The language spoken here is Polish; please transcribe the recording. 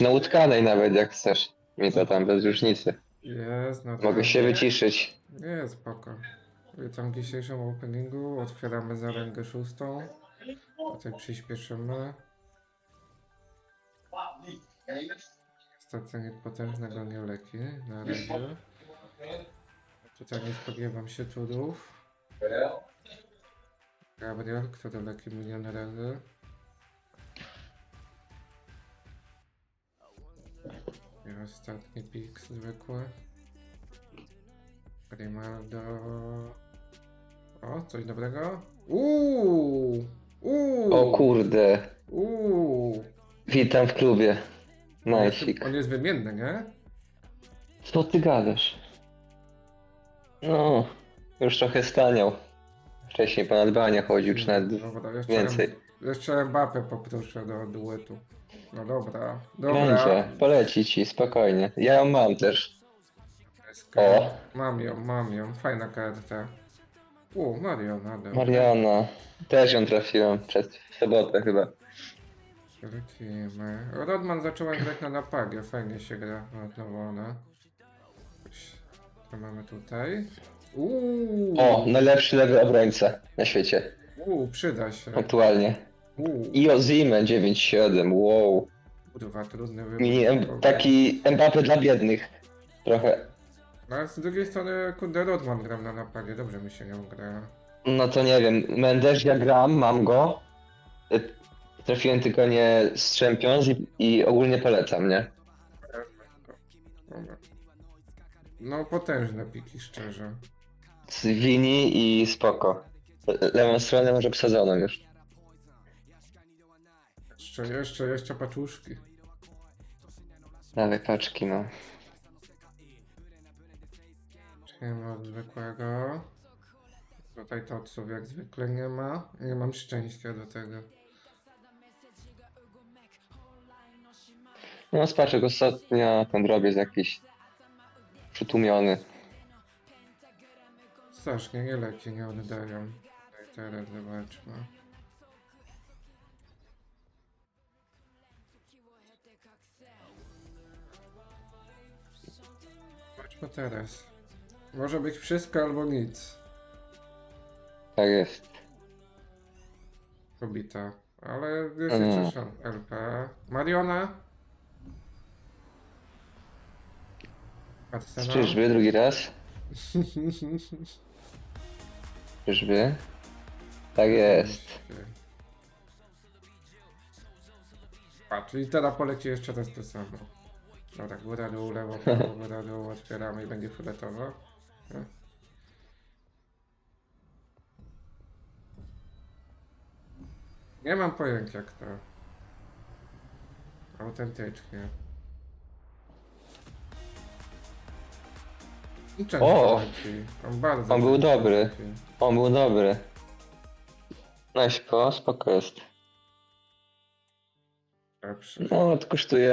na łódkanej nawet jak chcesz. Mi to tam bez różnicy. Jest, no Mogę się wyciszyć. Nie, spoko. Witam w dzisiejszym openingu. Otwieramy zaręgę szóstą. Tutaj przyspieszymy. Nic potężnego nie leki na razie. Tutaj nie spodziewam się cudów. Gabriel, który leki milion razy. Ostatni pik zwykły. Grimaldo. O, coś dobrego? Uuu! Uuu! O kurde. Uuu! Witam w klubie. Najsik. On jest wymienny, nie? Co ty gadasz? No, już trochę staniał. Wcześniej po nadbania chodził, czy nawet Dobra, jeszcze, więcej. Jeszcze Mbappé poproszę do duetu. No dobra, dobra. Będzie, poleci ci, spokojnie. Ja ją mam też. O. Mam ją, mam ją. Fajna karta. U, Mariona. dobra. Mariana. Też ją trafiłem przed w sobotę chyba. Lecimy. Rodman zacząłem grać na napadzie, fajnie się gra znowu ona. Co mamy tutaj? Uuu, O, najlepszy lewy obrońca na świecie. uuu, przyda się. Aktualnie. I Ozime 9-7, wow. kurwa, trudny wybór. Mini, em, taki Mbappe dla biednych. Trochę. No, a z drugiej strony, kurde, Rodman gram na napadzie, dobrze mi się nią gra. No to nie wiem. Mendes ja gram, mam go. Y, Trafiłem tylko nie z Champions i, i ogólnie polecam, nie? Dobra. No, potężne piki, szczerze. Z Vini i spoko. Le- Lewą stronę może obsadzoną już. Jeszcze, jeszcze, jeszcze paczuszki. Dawaj paczki, no. Nie ma zwykłego. Tutaj toców jak zwykle nie ma. Nie mam szczęścia do tego. No z paczek ostatnio ten drobiec jakiś przytłumiony. Strasznie nie leci, nie oddają. Tutaj teraz zobaczmy. Zobaczmy teraz. Może być wszystko albo nic. Tak jest. Kobita. Ale jest Mm. LP. Mariona? Arsenal? Czyżby drugi raz? Czyżby? Tak jest. A, czyli teraz poleci jeszcze raz to samo. Dobra, góra dół, lewo, prawo, góra dół, otwieramy i będzie fioletowo. Nie? Nie mam pojęcia kto. Autentycznie. I często O! leci. On bardzo On był często dobry. leci. On był dobry. No spoko, jest. Lepszy. No, to kosztuje